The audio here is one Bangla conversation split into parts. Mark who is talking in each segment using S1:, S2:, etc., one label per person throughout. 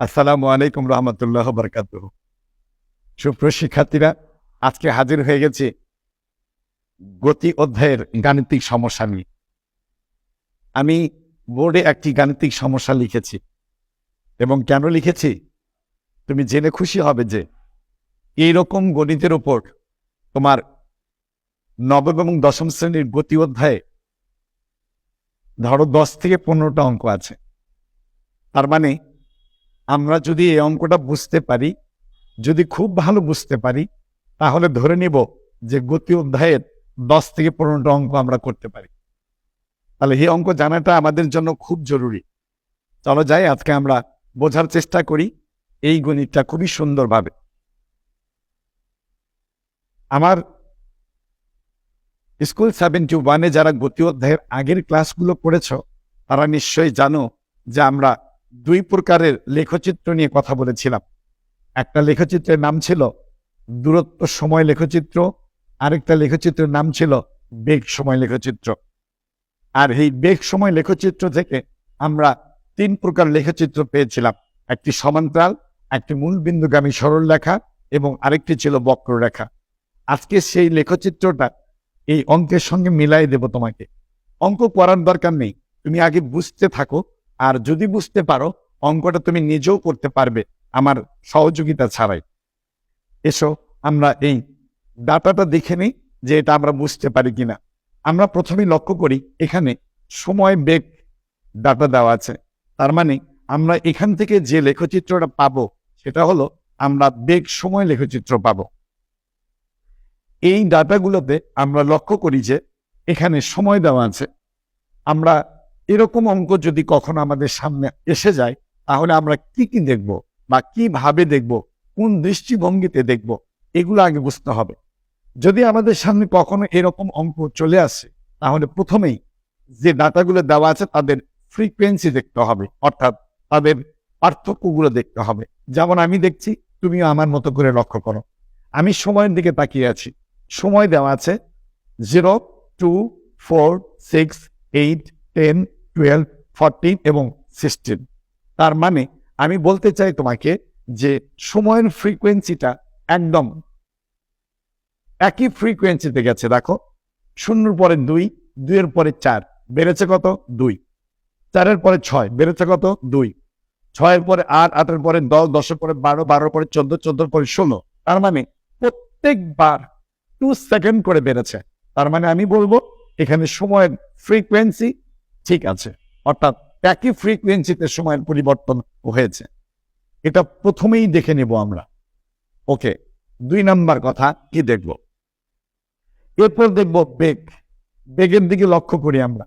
S1: আসসালামু আলাইকুম রহমতুল্লাহ বরকাত সুপ্রিয় শিক্ষার্থীরা, আজকে হাজির হয়ে গেছি গতি অধ্যায়ের গাণিতিক সমস্যা নিয়ে। আমি বোর্ডে একটি গাণিতিক সমস্যা লিখেছি এবং কেন লিখেছি? তুমি জেনে খুশি হবে যে এইরকম গণিতের ওপর তোমার নবম এবং দশম শ্রেণির গতি অধ্যায়ে ধরো দশ থেকে পনেরোটা অঙ্ক আছে। তার মানে আমরা যদি এই অঙ্কটা বুঝতে পারি, যদি খুব ভালো বুঝতে পারি, তাহলে ধরে নিব যে গতি অধ্যায়ের দশ থেকে পনেরোটা অঙ্ক আমরা করতে পারি। তাহলে এই অঙ্ক জানাটা আমাদের জন্য খুব জরুরি। চলো যাই, আজকে আমরা বোঝার চেষ্টা করি। এই গণিতটা খুবই সুন্দরভাবে। আমার স্কুল সেভেন্টি ওয়ানে যারা গতি অধ্যায়ের আগের ক্লাসগুলো পড়েছ, তারা নিশ্চয়ই জানো যে আমরা দুই প্রকারের লেখচিত্র নিয়ে কথা বলেছিলাম। একটা লেখচিত্রের নাম ছিল দূরত্ব সময় লেখচিত্র, আরেকটা লেখচিত্রের নাম ছিল বেগ সময় লেখচিত্র। আর এই বেগ সময় লেখচিত্র থেকে আমরা তিন প্রকার লেখচিত্র পেয়েছিলাম। একটি সমান্তরাল, একটি মূল বিন্দুগামী সরল রেখা এবং আরেকটি ছিল বক্ররেখা। আজকে সেই লেখচিত্রটা এই অঙ্কের সঙ্গে মিলাই দেব তোমাকে। অঙ্ক করার দরকার নেই। তুমি আগে বুঝতে থাকো, আর যদি বুঝতে পারো, অঙ্কটা তুমি নিজেও করতে পারবে আমার সহযোগিতা ছাড়াই। এসো, আমরা এই ডাটাটা দেখে নিই যে এটা আমরা বুঝতে পারি কিনা। আমরা প্রথমে লক্ষ্য করি, এখানে সময় বেগ ডাটা দেওয়া আছে। তার মানে আমরা এখান থেকে যে লেখচিত্রটা পাবো, সেটা হলো আমরা বেগ সময় লেখচিত্র পাবো। এই ডাটাগুলোতে আমরা লক্ষ্য করি যে এখানে সময় দেওয়া আছে। আমরা এরকম অঙ্ক যদি কখনো আমাদের সামনে এসে যায়, তাহলে আমরা কি কি দেখব বা কীভাবে দেখব, কোন দৃষ্টিভঙ্গিতে দেখব, এগুলো আগে বুঝতে হবে। যদি আমাদের সামনে কখনো এরকম অঙ্ক চলে আসে, তাহলে প্রথমেই যে ডাটাগুলো দেওয়া আছে তাদের ফ্রিকোয়েন্সি দেখতে হবে, অর্থাৎ তাদের পার্থক্যগুলো দেখতে হবে। যেমন আমি দেখছি, তুমিও আমার মতো করে লক্ষ্য করো। আমি সময়ের দিকে তাকিয়ে আছি। সময় দেওয়া আছে, zero, two, four, six, eight, ten, twelve, fourteen এবং সিক্সটিন। তার মানে আমি বলতে চাই তোমাকে যে সময়ের ফ্রিকোয়েন্সিটা একদম একই ফ্রিকোয়েন্সিতে গেছে, দেখো। শূন্যর পরে দুই, দুইয়ের পরে চার, বেড়েছে কত? দুই। চারের পরে ছয়, বেড়েছে কত? দুই। ছয়ের পরে আট, আটের পরে দশ, দশের পরে বারো, বারোর পরে চোদ্দ, চোদ্দোর পরে ষোলো। তার মানে প্রত্যেকবার টু সেকেন্ড করে বেড়েছে। তার মানে আমি বলব, এখানে সময়ের ফ্রিকোয়েন্সি ঠিক আছে। অর্থাৎ একই ফ্রিকোয়েন্সিতে সময়ের পরিবর্তন হয়েছে। এটা প্রথমেই দেখে নেব আমরা। ওকে, দুই নাম্বার কথা, কি দেখব? এরপর দেখব বেগ। বেগের দিকে লক্ষ্য করি আমরা।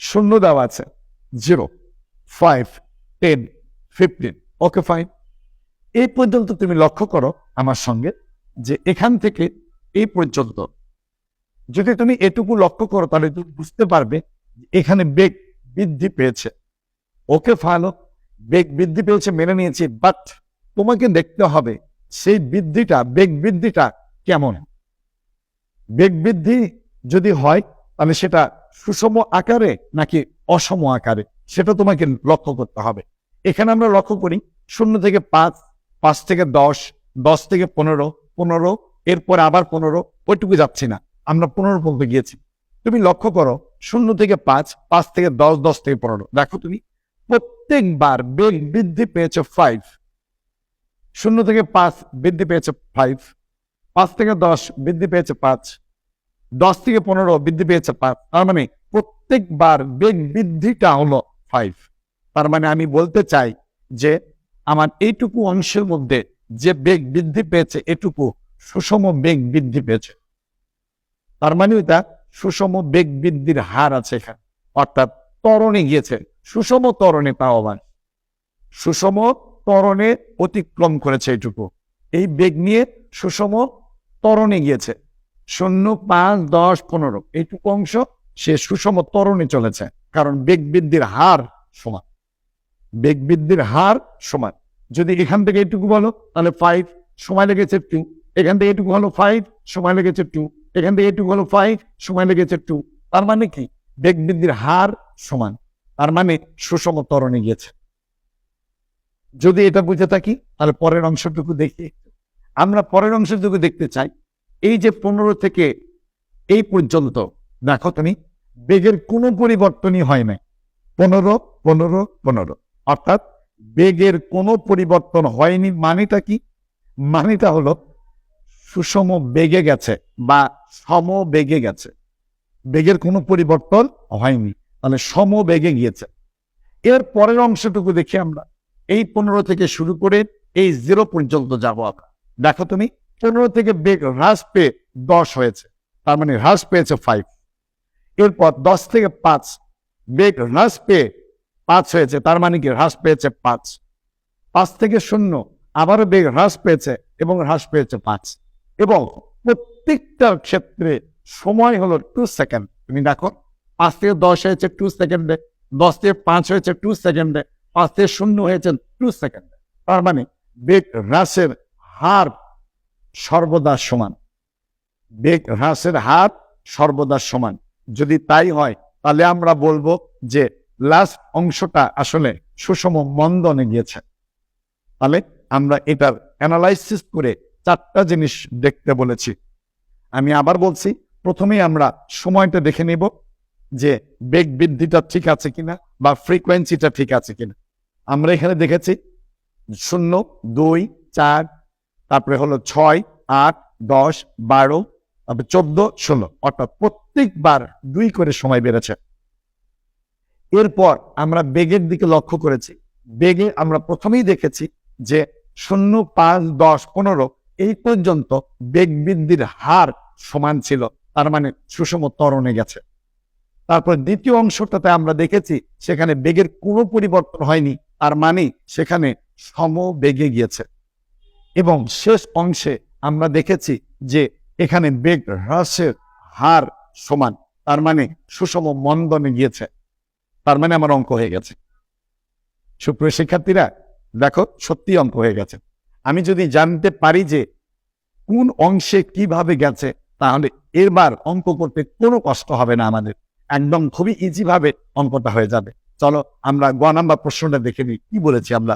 S1: শূন্য দেওয়া আছে zero five ten fifteen okay fine এই পর্যন্ত তুমি লক্ষ্য করো আমার সঙ্গে যে এখান থেকে এই পর্যন্ত। যদি তুমি এটুকু লক্ষ্য করো, তাহলে তুমি বুঝতে পারবে এখানে বেগ বৃদ্ধি পেয়েছে। ওকে ভালো বেগ বৃদ্ধি পেয়েছে মেনে নিয়েছি বাট তোমাকে দেখতে হবে সেই বৃদ্ধিটা, বেগ বৃদ্ধিটা কেমন? বেগ বৃদ্ধি যদি হয়, তাহলে সেটা সুষম আকারে নাকি অসম আকারে, সেটা তোমাকে লক্ষ্য করতে হবে। এখানে আমরা লক্ষ্য করি, শূন্য থেকে পাঁচ পাঁচ থেকে দশ দশ থেকে পনেরো পনেরো এরপর আবার পনেরো, ওইটুকু যাচ্ছি না। আমরা পনেরো পর্যন্ত গিয়েছি। তুমি লক্ষ্য করো, শূন্য থেকে পাঁচ পাঁচ থেকে দশ দশ থেকে পনেরো। দেখো তুমি, প্রত্যেকবার বেগ বৃদ্ধি পেয়েছে ফাইভ শূন্য থেকে পাঁচ বৃদ্ধি পেয়েছে ফাইভ পাঁচ থেকে দশ বৃদ্ধি পেয়েছে পাঁচ। দশ থেকে পনেরো বৃদ্ধি পেয়েছে পাঁচ। তার মানে প্রত্যেকবার বেগ বৃদ্ধিটা হলো ফাইভ তার মানে আমি বলতে চাই যে, আমার এইটুকু অংশের মধ্যে যে বেগ বৃদ্ধি পেয়েছে এটুকু সুষম বেগ বৃদ্ধি পেয়েছে। তার মানে এটা সুষম বেগ বৃদ্ধির হার আছে এখানে। অর্থাৎ ত্বরণে গিয়েছে। সুষম ত্বরণে পাওয়ান সুষম তরণে অতিক্রম করেছে এইটুকু। এই বেগ নিয়ে সুষম ত্বরণে গিয়েছে। শূন্য, পাঁচ, দশ, পনেরো, এইটুকু অংশ সে সুষম ত্বরণে চলেছে। কারণ বেগ বৃদ্ধির হার সমান। বেগ বৃদ্ধির হার সমান। যদি এখান থেকে এইটুকু বলো, তাহলে ফাইভ সময় লেগেছে টু এখান থেকে এটুকু হলো ফাইভ সময় লেগেছে টু এখান থেকে এটুকু হলো ফাইভ সময় লেগেছে টু তার মানে কি? বেগ বৃদ্ধির হার সমান। তার মানে সুষম ত্বরণে গিয়েছে। যদি এটা বুঝে থাকি, তাহলে পরের অংশটুকু দেখি। আমরা পরের অংশটুকু দেখতে চাই। এই যে পনেরো থেকে এই পর্যন্ত, দেখো তুমি, বেগের কোনো পরিবর্তনই হয় নাই। পনেরো পনেরো পনেরো। অর্থাৎ বেগের কোনো পরিবর্তন হয়নি মানেটা কি? মানেটা হলো সুষম বেগে গেছে বা সম বেগে গেছে। বেগের কোনো পরিবর্তন হয়নি মানে সম বেগে গিয়েছে। এর পরের অংশটুকু দেখি আমরা। এই পনেরো থেকে শুরু করে এই জিরো পর্যন্ত যাব আমরা। দেখো তুমি, পনেরো থেকে বেগ হ্রাস পেয়ে দশ হয়েছে, তার মানে হ্রাস পেয়েছে ফাইভ এরপর দশ থেকে পাঁচ, বেগ হ্রাস পেয়ে পাঁচ হয়েছে, তার মানে কি? হ্রাস পেয়েছে পাঁচ। পাঁচ থেকে শূন্য, আবারও বেগ হ্রাস পেয়েছে এবং হ্রাস পেয়েছে পাঁচ। এবং প্রত্যেকটা ক্ষেত্রে সময় হলো টু সেকেন্ড তুমি দেখো, পাঁচ থেকে দশ হয়েছে টু সেকেন্ডে দশ থেকে পাঁচ হয়েছে টু সেকেন্ডে পাঁচ থেকে শূন্য হয়েছে টু সেকেন্ডে তার মানে বেগ হ্রাসের হার সর্বদা সমান। বেগ হ্রাসের হার সর্বদা সমান। যদি তাই হয়, তাহলে আমরা বলব যে লাস্ট অংশটা আসলে সুষম মন্দনে গিয়েছে। তাহলে আমরা এটার অ্যানালাইসিস করে চারটা জিনিস দেখতে বলেছি। আমি আবার বলছি, প্রথমেই আমরা সময়টা দেখে নিব যে বেগ বৃদ্ধিটা ঠিক আছে কিনা বা ফ্রিকোয়েন্সিটা ঠিক আছে কিনা। আমরা এখানে দেখেছি, শূন্য, দুই, চার, তারপরে হলো ছয়, আট, দশ, বারো, তারপরে চোদ্দ, ষোলো। অর্থাৎ প্রত্যেকবার দুই করে সময় বেড়েছে। এরপর আমরা বেগের দিকে লক্ষ্য করেছি। বেগে আমরা প্রথমেই দেখেছি যে শূন্য, পাঁচ, দশ, পনেরো এই পর্যন্ত বেগ বৃদ্ধির হার সমান ছিল, তার মানে সুষম তরণে গেছে। তারপর দ্বিতীয় অংশটাতে আমরা দেখেছি, সেখানে বেগের কোনো পরিবর্তন হয়নি, তার মানে সেখানে সম বেগে গিয়েছে। এবং শেষ অংশে আমরা দেখেছি যে এখানে বেগ হ্রাসের হার সমান, তার মানে সুষম মন্দনে গিয়েছে, তার মানে আমার অঙ্ক হয়ে গেছে। সুপ্রিয় শিক্ষার্থীরা, দেখো সত্যি অঙ্ক হয়ে গেছে। আমি যদি জানতে পারি যে কোন অংশে কীভাবে গেছে, তাহলে এবার অঙ্ক করতে কোনো কষ্ট হবে না আমাদের। একদম খুবই ইজি ভাবে অঙ্কটা হয়ে যাবে। চলো আমরা গ নাম্বার প্রশ্নটা দেখে নিই। কি বলেছি আমরা?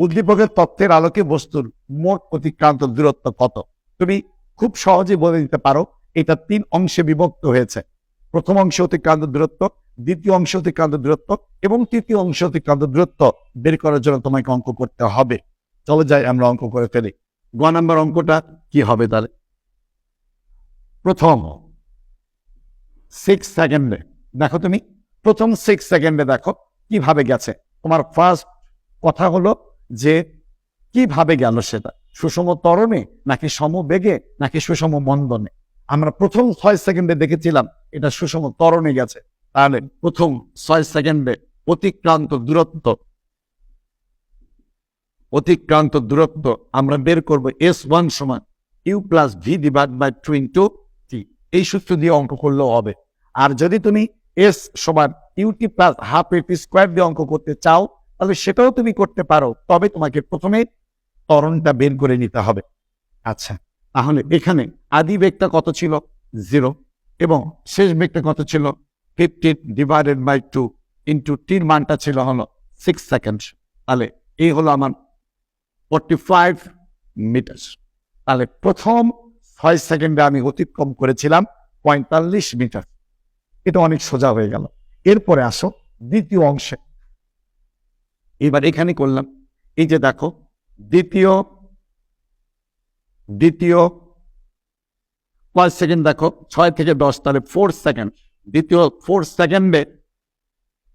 S1: উদ্দীপকের তথ্যের আলোকে বস্তুর মোট অতিক্রান্ত দূরত্ব কত? তুমি খুব সহজে বলে দিতে পারো, এটা তিন অংশে বিভক্ত হয়েছে। প্রথম অংশ অতিক্রান্ত দূরত্ব, দ্বিতীয় অংশ অতিক্রান্ত দূরত্ব এবং তৃতীয় অংশ অতিক্রান্ত দূরত্ব বের করার জন্য তোমাকে অঙ্ক করতে হবে। চলো যাই আমরা অঙ্ক করে ফেলি। গ নাম্বার অঙ্কটা কি হবে তাহলে? প্রথম সিক্স সেকেন্ডে দেখো তুমি, প্রথম সিক্স সেকেন্ডে দেখো কীভাবে গেছে। তোমার ফার্স্ট কথা হলো যে কীভাবে গেল সেটা? সুষম তরণে নাকি সমবেগে নাকি সুষম মন্দনে? আমরা প্রথম ছয় সেকেন্ডে দেখেছিলাম এটা সুষম তরণে গেছে। তাহলে প্রথম ছয় সেকেন্ডে অতিক্রান্ত দূরত্ব অতিক্রান্ত দূরত্ব আমরা বের করব এস ওয়ান সমান U plus V divide by two into T এই সূত্র দিয়ে অঙ্ক করলেও হবে। আর যদি তুমি এস সমান U T plus half A T square দিয়ে অঙ্ক করতে চাও, তাহলে সেটাও তুমি করতে পারো। তবে তোমাকে প্রথমে ত্বরণটা বের করে নিতে হবে। আচ্ছা তাহলে এখানে আদি বেগটা কত ছিল? জিরো এবং শেষ বেগটা কত ছিল? Fifteen divided by two into টির মানটা ছিল হলো সিক্স সেকেন্ড তাহলে এই হলো আমার ফোরটি ফাইভ মিটার তাহলে প্রথম ছয় সেকেন্ডে আমি অতিক্রম করেছিলাম পঁয়তাল্লিশ মিটার এটা অনেক সোজা হয়ে গেল। এরপরে আসো দ্বিতীয় অংশে। এবার এখানে করলাম। এই যে দেখো, দ্বিতীয় দ্বিতীয় কয় সেকেন্ড দেখো, ছয় থেকে দশ, তাহলে ফোর সেকেন্ড দ্বিতীয় ফোর সেকেন্ডে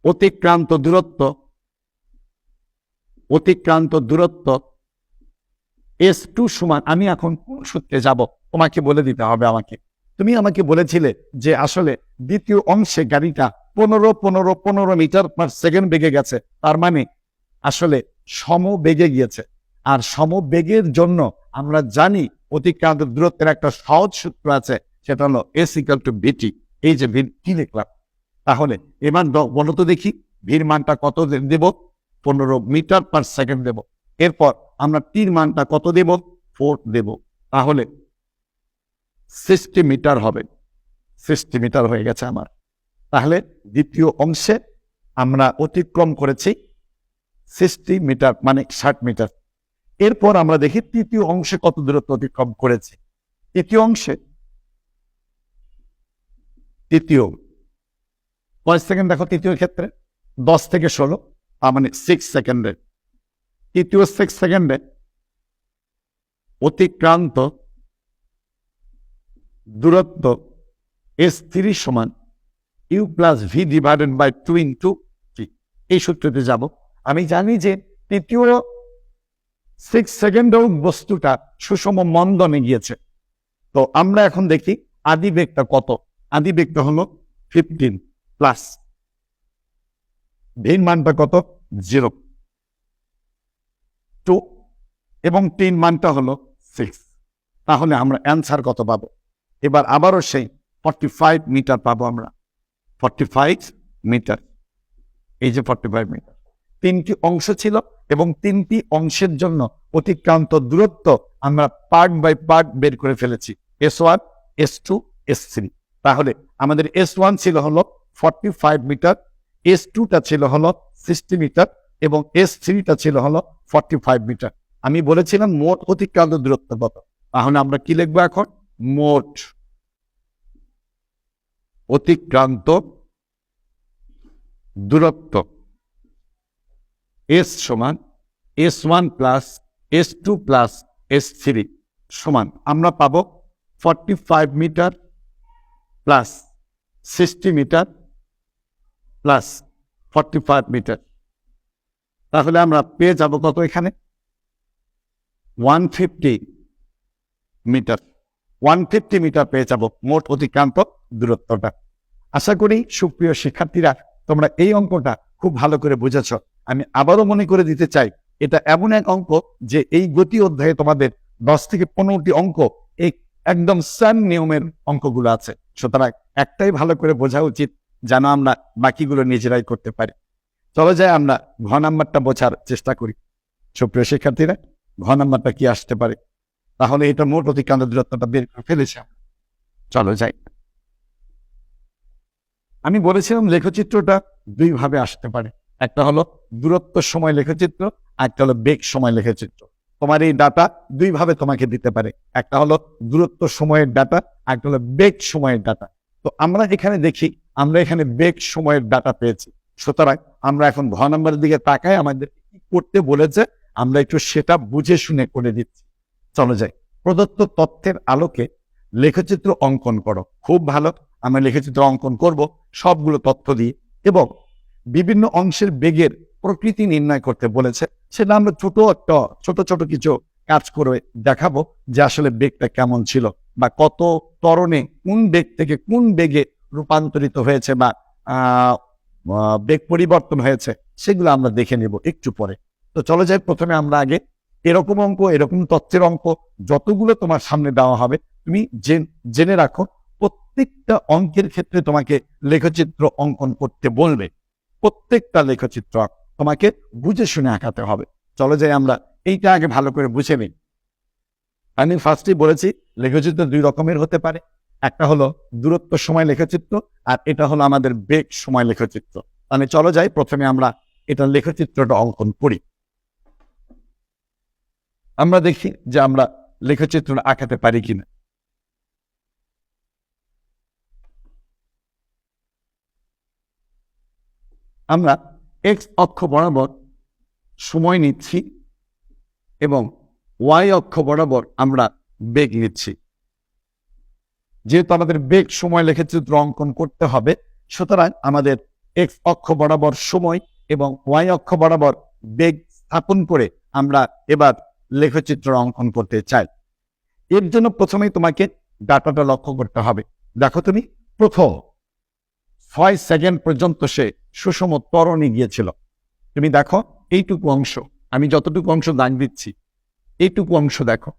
S1: অতিক্রান্ত দূরত্ব অতিক্রান্ত দূরত্ব এস টু সমান, আমি এখন কোন সূত্রে যাব? তোমাকে বলে দিতে হবে আমাকে। তুমি আমাকে বলেছিলে যে আসলে দ্বিতীয় অংশে গাড়িটা পনেরো পনেরো পনেরো মিটার পার সেকেন্ড বেগে গেছে। তার মানে আসলে সম বেগে গিয়েছে। আর সম বেগের জন্য আমরা জানি অতিক্রান্ত দূরত্বের একটা সহজ সূত্র আছে, সেটা হলো এস ইকাল টু বিটি এই যে ভি কি লিখলাম? তাহলে এবার দ- বলো তো দেখি। ভিড় মানটা কত দেব? পনেরো মিটার পার সেকেন্ড দেব। এরপর আমরা টির মানটা কত দেব? ফোর দেব। তাহলে সিক্সটি মিটার হবে। সিক্সটি মিটার হয়ে গেছে আমার। তাহলে দ্বিতীয় অংশে আমরা অতিক্রম করেছি সিক্সটি মিটার মানে ষাট মিটার এরপর আমরা দেখি তৃতীয় অংশে কত দূরত্ব অতিক্রম করেছে। তৃতীয় অংশে তৃতীয়। কয় সেকেন্ড দেখো তৃতীয় ক্ষেত্রে? দশ থেকে ষোলো, তার মানে সিক্স সেকেন্ডে তৃতীয় সিক্স সেকেন্ডে অতিক্রান্ত, দূরত্ব এস থ্রি সমান U plus V divided by two into T এই সূত্রতে যাব। আমি জানি যে তৃতীয় সিক্স সেকেন্ডেও বস্তুটা সুষম মন্দনে গিয়েছে। তো আমরা এখন দেখি আদি বেগটা কত। আদি বেগটা হলো ফিফটিন প্লাস ভিন মানটা কত? জিরো টু এবং তিন মানটা হলো সিক্স তাহলে আমরা অ্যান্সার কত পাবো? এবার আবারও সেই ফর্টি ফাইভ মিটার পাবো আমরা। ফর্টি ফাইভ মিটার এই যে ফর্টি ফাইভ মিটার তিনটি অংশ ছিল এবং তিনটি অংশের জন্য অতিক্রান্ত দূরত্ব আমরা পার্ট বাই পার্ট বের করে ফেলেছি। S one S two S three তাহলে আমাদের এস ওয়ান ছিল হলো ফর্টি ফাইভ মিটার এস টুটা ছিল হলো সিক্সটি মিটার এবং এস থ্রিটা ছিল হলো ফর্টি ফাইভ মিটার আমি বলেছিলাম মোট অতিক্রান্ত দূরত্ব কত। তাহলে আমরা কি লিখব এখন? মোট অতিক্রান্ত দূরত্ব এস সমান S one plus S two plus S three সমান। আমরা পাব forty five metre plus sixty metre plus forty five metre তাহলে আমরা পেয়ে যাব কত এখানে? One fifty metre one fifty metre পেয়ে যাব মোট অতিক্রান্ত দূরত্বটা। আশা করি সুপ্রিয় শিক্ষার্থীরা, তোমরা এই অঙ্কটা খুব ভালো করে বুঝেছ। আমি আবারও মনে করে দিতে চাই, এটা এমন এক অঙ্ক যে এই গতি অধ্যায়ে তোমাদের দশ থেকে পনেরোটি অঙ্ক এই একদম সান নিয়মের অঙ্কগুলো আছে। সুতরাং একটাই ভালো করে বোঝা উচিত যেন আমরা বাকিগুলো নিজেরাই করতে পারি। চলো যাই আমরা ঘ নাম্বারটা বোঝার চেষ্টা করি। সুপ্রিয় শিক্ষার্থীরা, ঘ নাম্বারটা কি আসতে পারে? তাহলে এটা মোট অতিক্রান্ত দূরত্বটা বের করে ফেলেছে চলো যাই। আমি বলেছিলাম লেখচিত্রটা দুই ভাবে আসতে পারে। একটা হলো দূরত্ব সময় লেখচিত্র একটা হলো বেগ সময় লেখচিত্র। তোমার এই ডাটা দুই ভাবে তোমাকে দিতে পারে। একটা হলো দূরত্ব সময়ের ডাটা একটা হলো বেগ সময়ের ডাটা তো আমরা এখানে দেখি, আমরা এখানে বেগ সময়ের ডাটা পেয়েছি। সুতরাং আমরা এখন ঘ নম্বরের দিকে তাকায় আমাদের কি করতে বলেছে, আমরা একটু সেটা বুঝে শুনে করে দিচ্ছি। চলো যাই। প্রদত্ত তথ্যের আলোকে লেখচিত্র অঙ্কন করো। খুব ভালো, আমরা লেখচিত্র অঙ্কন করব সবগুলো তথ্য দিয়ে এবং বিভিন্ন অংশের বেগের প্রকৃতি নির্ণয় করতে বলেছে। সেটা আমরা ছোট একটা, ছোট ছোট কিছু কাজ করে দেখাবো যে আসলে বেগটা কেমন ছিল বা কত তরণে কোন বেগ থেকে কোন বেগে রূপান্তরিত হয়েছে বা বেগ পরিবর্তন হয়েছে, সেগুলো আমরা দেখে নেব একটু পরে। তো চলে যাই, প্রথমে আমরা আগে এরকম অঙ্ক, এরকম তথ্যের অঙ্ক, যতগুলো তোমার সামনে দেওয়া হবে, তুমি জেনে রাখো, প্রত্যেকটা অঙ্কের ক্ষেত্রে তোমাকে লেখচিত্র অঙ্কন করতে বলবে। প্রত্যেকটা লেখচিত্র তোমাকে বুঝে শুনে আঁকাতে হবে। চলে যাই আমরা এইটা আগে ভালো করে বুঝে নিই। আমি ফার্স্টেই বলেছি, লেখচিত্র দুই রকমের হতে পারে। একটা হলো দূরত্ব সময় লেখচিত্র আর এটা হলো আমাদের বেগ সময় লেখচিত্র। মানে চলো যাই, প্রথমে আমরা এটা লেখচিত্রটা অঙ্কন করি। আমরা দেখি যে আমরা লেখচিত্র আঁকাতে পারি কিনা। আমরা এক্স অক্ষ বরাবর সময় নিচ্ছি এবং ওয়াই অক্ষ বরাবর আমরা বেগ নিচ্ছি। যেহেতু আমাদের বেগ সময় লেখচিত্র অঙ্কন করতে হবে, সুতরাং আমাদের এক্স অক্ষ বরাবর সময় এবং ওয়াই অক্ষ বরাবর বেগ স্থাপন করে আমরা এবার লেখচিত্র অঙ্কন করতে চাই। এর জন্য প্রথমেই তোমাকে ডাটাটা লক্ষ্য করতে হবে। দেখো তুমি, প্রথম ছয় সেকেন্ড পর্যন্ত সে সুষম ত্বরণে গিয়েছিল। তুমি দেখো, এইটুকু অংশ, আমি যতটুকু অংশ দান দিচ্ছি, এইটুকু অংশ দেখো,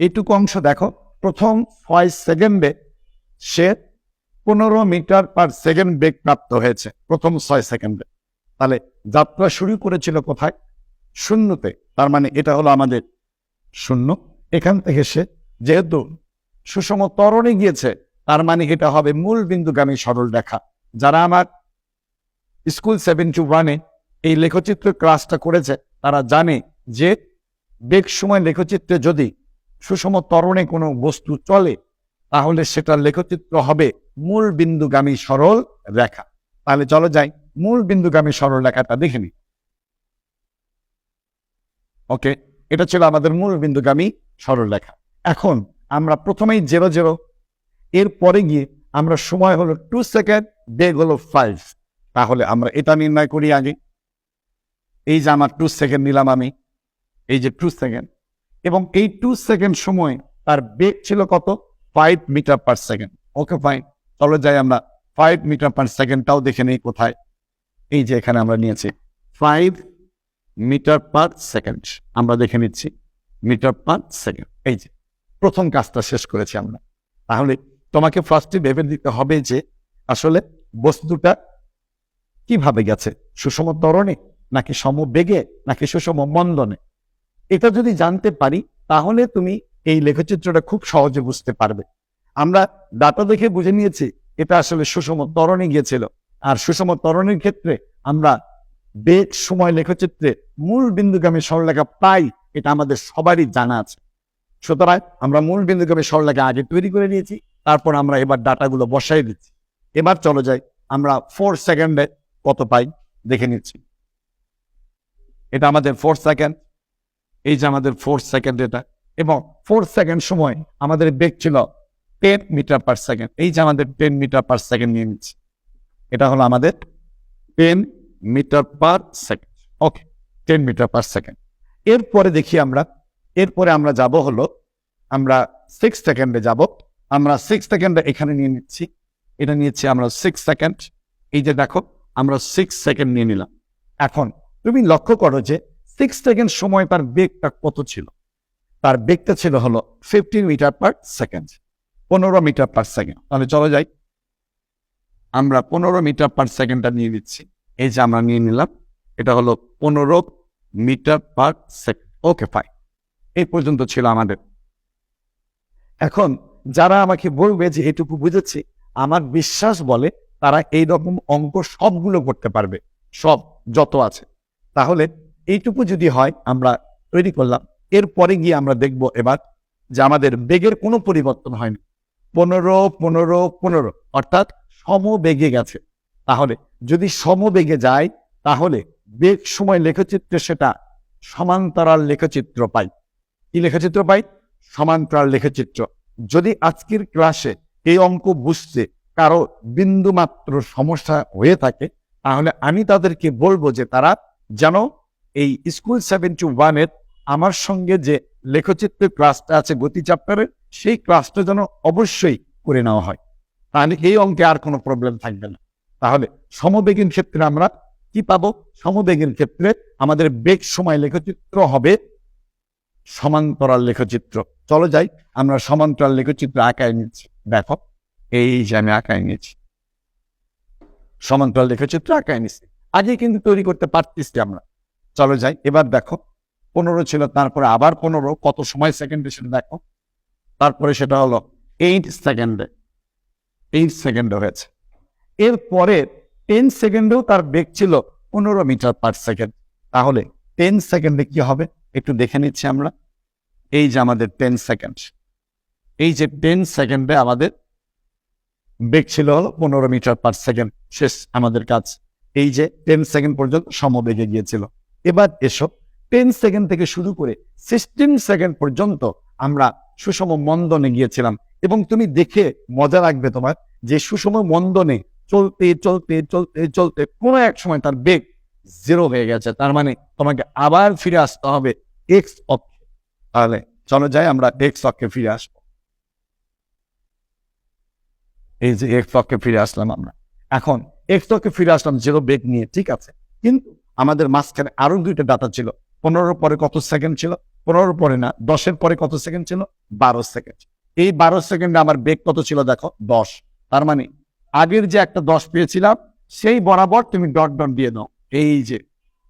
S1: এইটুকু অংশ দেখো প্রথম ছয় সেকেন্ডে সে পনেরো মিটার পার সেকেন্ড বেগ প্রাপ্ত হয়েছে, প্রথম ছয় সেকেন্ডে। তাহলে যাত্রা শুরু করেছিল কোথায়? শূন্যতে। তার মানে এটা হলো আমাদের শূন্য। এখান থেকে সে যেহেতু সুষম তরণে গিয়েছে, তার মানে এটা হবে মূল বিন্দুগামী সরল রেখা। যারা আমার স্কুল সেভেন টু ওয়ানে এই লেখচিত্র ক্লাসটা করেছে, তারা জানে যে বেগ সময় লেখচিত্রে যদি সুষম তরণে কোনো বস্তু চলে, তাহলে সেটা লেখচিত্র হবে মূল বিন্দুগামী সরল রেখা। তাহলে চলো যাই, মূল বিন্দুগামী সরল রেখাটা দেখে নিই। ওকে, এটা ছিল আমাদের মূল বিন্দুগামী সরল রেখা। এখন আমরা প্রথমেই জেরো জেরো এর পরে গিয়ে আমরা সময় হলো টু সেকেন্ড বেগ হলো ফাইভ তাহলে আমরা এটা নির্ণয় করি আগে। এই যে আমার টু সেকেন্ড নিলাম আমি, এই যে টু সেকেন্ড এবং এই টু সেকেন্ড সময় তার বেগ ছিল কত? Five metre per second okay fine চলো যাই আমরা। ফাইভ মিটার পার সেকেন্ডটাও দেখে নেই কোথায়। এই যে এখানে আমরা নিয়েছি। ফাইভ মিটার পার সেকেন্ড আমরা দেখে নিচ্ছি। মিটার পার সেকেন্ড এই যে, প্রথম কাজটা শেষ করেছি আমরা। তাহলে তোমাকে ফার্স্টে ভেবে দিতে হবে যে আসলে বস্তুটা কীভাবে গেছে? সুষম ত্বরণে নাকি সমবেগে নাকি সুষম মন্দনে? এটা যদি জানতে পারি, তাহলে তুমি এই লেখচিত্রটা খুব সহজে বুঝতে পারবে। আমরা ডাটা দেখে বুঝে নিয়েছি, এটা আসলে সুষম ত্বরণে গিয়েছিল। আর সুষম ত্বরণের ক্ষেত্রে আমরা বেগ সময় লেখচিত্রে মূল বিন্দুগামী সরলরেখা পাই, এটা আমাদের সবারই জানা আছে। সুতরাং আমরা মূল বিন্দুগামী সরলরেখা আগে তৈরি করে নিয়েছি, তারপর আমরা এবার ডাটাগুলো বসাই দিচ্ছি। এবার চলো যাই, আমরা ফোর সেকেন্ডে কত পাই দেখে নিচ্ছি। এটা আমাদের ফোর সেকেন্ড এই যে আমাদের ফোর সেকেন্ড এটা এবং ফোর সেকেন্ড সময় আমাদের বেগ ছিল টেন মিটার পার সেকেন্ড এই যে আমাদের টেন মিটার পার সেকেন্ড নিয়ে নিচ্ছি, এটা হলো আমাদের ten metre per second okay ten metre per second এরপরে দেখি আমরা, এরপরে আমরা যাব হলো, আমরা সিক্স সেকেন্ডে যাব। আমরা সিক্স সেকেন্ডে এখানে নিয়ে নিচ্ছি, এটা নিয়েছি আমরা সিক্স সেকেন্ড এই যে দেখো, আমরা সিক্স সেকেন্ড নিয়ে নিলাম। এখন তুমি লক্ষ্য করো যে সিক্স সেকেন্ড সময় তার বেগটা কত ছিল? তার বেগটা ছিল হলো ফিফটিন মিটার পার সেকেন্ড পনেরো মিটার পার সেকেন্ড তাহলে চলো যাই। আমরা পনেরো মিটার পার সেকেন্ডটা নিয়ে নিচ্ছি। এই যে আমরা নিয়ে নিলাম, এটা হলো পনেরো metre per second okay fine এই পর্যন্ত ছিল আমাদের। এখন যারা আমাকে বলবে যে এটুকু বুঝেছি, আমার বিশ্বাস বলে তারা এই রকম অঙ্ক সবগুলো করতে পারবে। সব, যত আছে। তাহলে এইটুকু যদি হয়, আমরা তৈরি করলাম। এরপরে গিয়ে আমরা দেখব এবার যে আমাদের বেগের কোনো পরিবর্তন হয়নি। পনেরো পনেরো পনেরো, অর্থাৎ সমবেগে গেছে। তাহলে যদি সমবেগে যায়, তাহলে বেগ সময় লেখচিত্রে সেটা সমান্তরাল লেখচিত্র পাই। কি লেখচিত্র পাই? সমান্তরাল লেখচিত্র। যদি আজকের ক্লাসে এই অঙ্ক বুঝতে কারও বিন্দু মাত্র সমস্যা হয়ে থাকে, তাহলে আমি তাদেরকে বলব যে তারা যেন এই স্কুল সেভেন টু ওয়ানের আমার সঙ্গে যে লেখচিত্রের ক্লাসটা আছে গতি চ্যাপ্টারের সেই ক্লাসটা যেন অবশ্যই করে নেওয়া হয়। তাহলে এই অঙ্কে আর কোনো প্রবলেম থাকবে না। তাহলে সমবেগের ক্ষেত্রে আমরা কি পাবো? সমবেগের ক্ষেত্রে আমাদের বেগ সময় লেখচিত্র হবে সমান্তরাল লেখচিত্র। চলো যাই, আমরা সমান্তরাল লেখচিত্র আঁকায় নিচ্ছি। দেখো, এই যে আমি আঁকায় নিয়েছি সমান্তরাল লেখচিত্র আঁকায় নিচ্ছি। আগে কিন্তু তৈরি করতে পারতেছি আমরা। চলো যাই। এবার দেখো, পনেরো ছিল, তারপরে আবার পনেরো, কত সময় সেকেন্ডে সেটা দেখো। তারপরে সেটা হলো এইট সেকেন্ডে এইট সেকেন্ডে হয়েছে। এরপরে টেন সেকেন্ডেও তার বেগ ছিল পনেরো মিটার পার সেকেন্ড তাহলে টেন সেকেন্ডে কি হবে? একটু দেখে নিচ্ছি আমরা। এই যে আমাদের টেন সেকেন্ড এই যে টেন সেকেন্ডে আমাদের বেগ ছিল হলো পনেরো মিটার পার সেকেন্ড শেষ আমাদের কাজ। এই যে টেন সেকেন্ড পর্যন্ত সমবেগে গিয়েছিল। এবার এসো টেন সেকেন্ড থেকে শুরু করে সিক্সটিন সেকেন্ড পর্যন্ত আমরা সুষম মন্দনে গিয়েছিলাম। এবং তুমি দেখে মজা লাগবে তোমার যে সুষম মন্দনে চলতে চলতে চলতে চলতে কোনো এক সময় তার বেগ জিরো হয়ে গেছে। তার মানে তোমাকে আবার ফিরে আসতে হবে এক্স অক্ষে। তাহলে চলো যাই, আমরা এক্স অক্ষে ফিরে আসব। এই যে এক্স অক্ষে ফিরে আসলাম আমরা। এখন এক্স অক্ষে ফিরে আসলাম জিরো বেগ নিয়ে, ঠিক আছে? কিন্তু আমাদের মাঝখানে আরও দুইটা ডাটা ছিল। পনেরোর পরে কত সেকেন্ড ছিল? পনেরোর পরে না, দশের পরে কত সেকেন্ড ছিল? বারো সেকেন্ড এই বারো সেকেন্ডে আমার বেগ কত ছিল দেখো? দশ। তার মানে আগের যে একটা দশ পেয়েছিলাম, সেই বরাবর তুমি ডট ডট দিয়ে দাও। এই যে,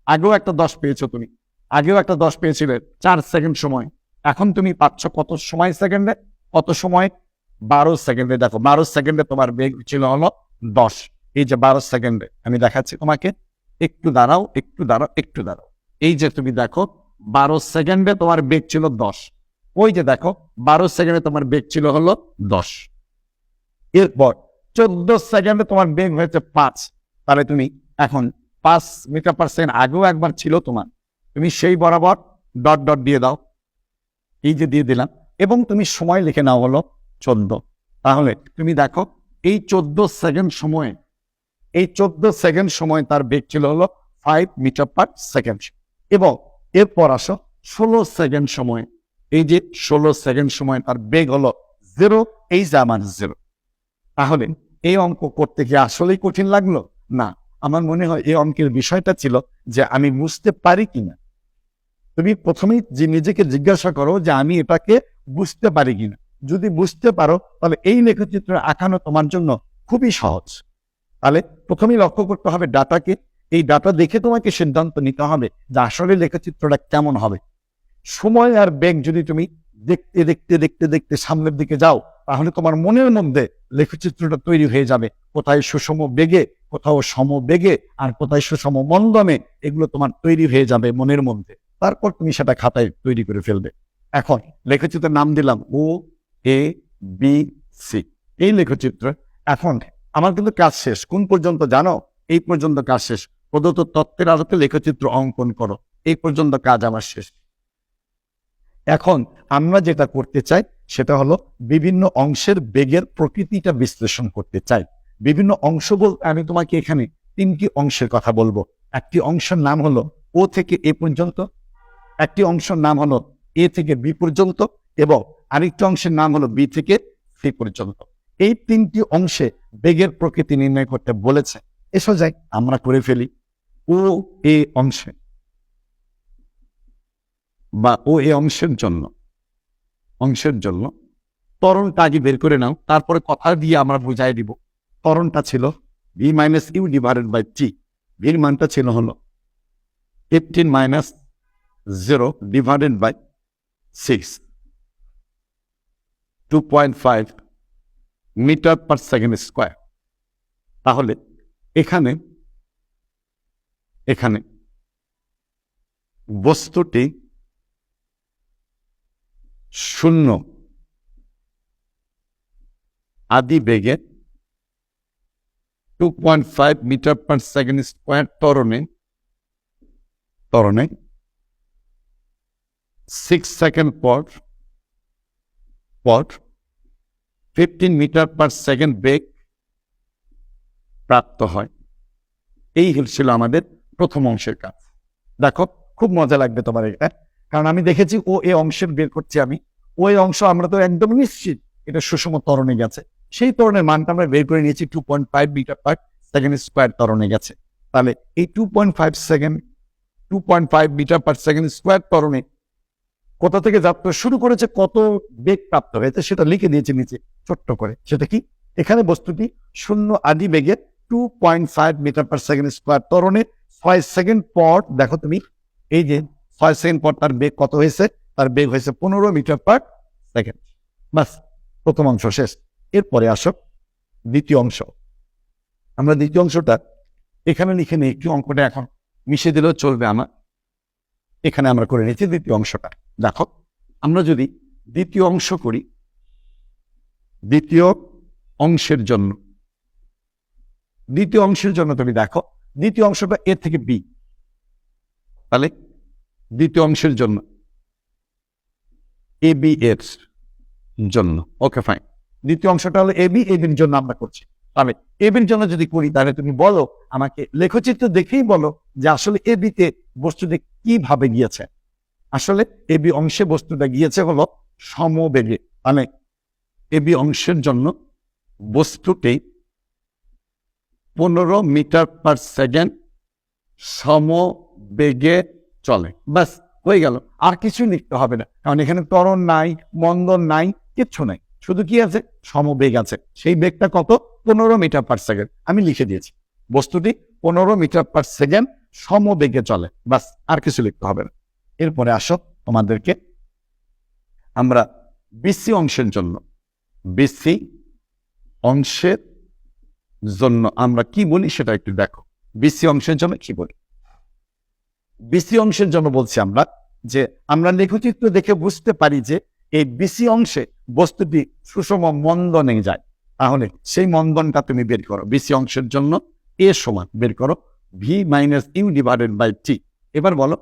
S1: আগেও একটা দশ পেয়েছ তুমি। আগেও একটা দশ পেয়েছিলে চার সেকেন্ড সময়। এখন তুমি পাচ্ছ কত সময় সেকেন্ডে কত সময়? বারো সেকেন্ডে দেখো, বারো সেকেন্ডে তোমার বেগ ছিল হলো দশ। এই যে বারো সেকেন্ডে আমি দেখাচ্ছি তোমাকে। একটু দাঁড়াও একটু দাঁড়াও একটু দাঁড়াও। এই যে তুমি দেখো, বারো সেকেন্ডে তোমার বেগ ছিল দশ। ওই যে দেখো, বারো সেকেন্ডে তোমার বেগ ছিল হলো দশ। এরপর চোদ্দ সেকেন্ডে তোমার বেগ হয়েছে পাঁচ। তাহলে তুমি এখন পাঁচ মিটার পার সেকেন্ড আগেও একবার ছিল তোমার। তুমি সেই বরাবর ডট ডট দিয়ে দাও। এই যে দিয়ে দিলাম। এবং তুমি সময় লিখে নাও হলো চোদ্দ। তাহলে তুমি দেখো, এই চোদ্দ সেকেন্ড সময়ে এই চোদ্দ সেকেন্ড সময় তার বেগ ছিল হলো ফাইভ মিটার পার সেকেন্ড এবং এরপর আসো ষোলো সেকেন্ড সময়। এই যে ষোলো সেকেন্ড সময় তার বেগ হলো জিরো এই যে জিরো তাহলে এই অঙ্ক করতে গিয়ে আসলেই কঠিন লাগল? না, আমার মনে হয় এই অঙ্কের বিষয়টা ছিল যে আমি বুঝতে পারি কিনা। তুমি প্রথমেই যে নিজেকে জিজ্ঞাসা করো যে আমি এটাকে বুঝতে পারি কিনা। যদি বুঝতে পারো, তাহলে এই লেখচিত্র আঁকানো তোমার জন্য খুবই সহজ। তাহলে প্রথমেই লক্ষ্য করতে হবে ডাটাকে। এই ডাটা দেখে তোমাকে সিদ্ধান্ত নিতে হবে যে আসলে লেখচিত্রটা কেমন হবে। সময় আর বেগ যদি তুমি দেখতে দেখতে দেখতে দেখতে সামনের দিকে যাও, তাহলে তোমার মনের মধ্যে লেখচিত্রটা তৈরি হয়ে যাবে। কোথায় সুষম বেগে, কোথাও সম বেগে, আর কোথায় সুষম মন্দমে এগুলো তোমার তৈরি হয়ে যাবে মনের মধ্যে। তারপর তুমি সেটা খাতায় তৈরি করে ফেলবে। এখন লেখচিত্রের নাম দিলাম ও, এ, বি, সি। এই লেখচিত্র এখন আমার কিন্তু কাজ শেষ। কোন পর্যন্ত জানো? এই পর্যন্ত কাজ শেষ। প্রদত্ত তত্ত্বের আলোকে লেখচিত্র অঙ্কন করো। এই পর্যন্ত কাজ আমার শেষ। এখন আমরা যেটা করতে চাই, সেটা হলো বিভিন্ন অংশের বেগের প্রকৃতিটা বিশ্লেষণ করতে চাই। বিভিন্ন অংশ বলতে আমি তোমাকে এখানে তিনটি অংশের কথা বলব। একটি অংশের নাম হলো ও থেকে এ পর্যন্ত, একটি অংশের নাম হলো এ থেকে বি পর্যন্ত, এবং আরেকটি অংশের নাম হলো বি থেকে সি পর্যন্ত। এই তিনটি অংশে বেগের প্রকৃতি নির্ণয় করতে বলেছে। এসো যাই, আমরা করে ফেলি। ও এ অংশে বা ও এ অংশের জন্য অংশের জন্য ত্বরণটা আগে বের করে নাও, তারপরে কথা দিয়ে আমরা বুঝাই দিব। তরণটা ছিল V minus U divided by T ভির মানটা ছিল হলো fifteen minus zero divided by six two point five metre per second square. তাহলে এখানে এখানে বস্তুটি শূন্য আদি বেগে two point five metre per second square তরণে তরণে সিক্স সেকেন্ড পর পর ফিফটিন মিটার পার সেকেন্ড বেগ প্রাপ্ত হয়। এই ছিল আমাদের প্রথম অংশের কাজ। দেখো, খুব মজা লাগবে তোমার এটা, কারণ আমি দেখেছি ও এই অংশের বের করছি আমি। ওই অংশ আমরা তো একদম নিশ্চিত এটা সুষম ত্বরণে গেছে। সেই ত্বরণের মানটা আমরা বের করে নিয়েছি two point five metre per second square তরণে গেছে। তাহলে এই two point five second two point five metre per second square তরণে কোথা থেকে যাত্রা শুরু করেছে, কত বেগ প্রাপ্ত হয়েছে সেটা লিখে দিয়েছে নিচে। ছোট্ট করে। সেটা কি? এখানে বস্তুটি শূন্য আদি বেগে two point five metre per second square ত্বরণে ছয় সেকেন্ড পর দেখো তুমি, এই যে ছয় সেকেন্ড পর তার বেগ কত হয়েছে? তার বেগ হয়েছে পনেরো মিটার পার সেকেন্ড বাস, প্রথম অংশ শেষ। এরপরে আসো দ্বিতীয় অংশ। আমরা দ্বিতীয় অংশটা এখানে লিখে নিই, একটু অঙ্কটা এখন মিশে দিলেও চলবে আমার। এখানে আমরা করে নিয়েছি দ্বিতীয় অংশটা। দেখো, আমরা যদি দ্বিতীয় অংশ করি দ্বিতীয় অংশের জন্য। দ্বিতীয় অংশের জন্য তুমি দেখো, দ্বিতীয় অংশটা এ থেকে বি। তাহলে দ্বিতীয় অংশের জন্য এ, বি, এর জন্য। ওকে ফাইন দ্বিতীয় অংশটা হলো বি, এ, বির জন্য আমরা করছি। তাহলে এ, বির জন্য যদি করি, তাহলে তুমি বলো, আমাকে লেখচিত্র দেখেই বলো যে আসলে এ বিতে বস্তুটি কীভাবে গিয়েছে। আসলে এ, বি অংশে বস্তুটা গিয়েছে হলো সমবেগে মানে এ বি অংশের জন্য বস্তুটি পনেরো মিটার পার সেকেন্ড সমবেগে চলে। ব্যাস, হয়ে গেল। আর কিছু লিখতে হবে না। কারণ এখানে ত্বরণ নাই, মন্দন নাই, কিচ্ছু নাই। শুধু কি আছে? সমবেগ আছে। সেই বেগটা কত? পনেরো মিটার পার সেকেন্ড। আমি লিখে দিয়েছি। বস্তুটি পনেরো মিটার পার সেকেন্ড সমবেগে চলে। বাস আর কিছু লিখতে হবে না। এরপরে আসো তোমাদেরকে। আমরা বিসি অংশের জন্য বিসি অংশের জন্য আমরা কি বলি সেটা একটু দেখো। বিসি অংশের জন্য কি বলি? বিসি অংশের জন্য বলছি আমরা যে আমরা লেখচিত্র দেখে বুঝতে পারি যে এই বিসি অংশে বস্তুটি সুষম মন্দনে যায়। তাহলে সেই মন্দনটা তুমি বের করো। বিসি অংশের জন্য এ সমান বের করো। V minus U divided by T. এবার বলো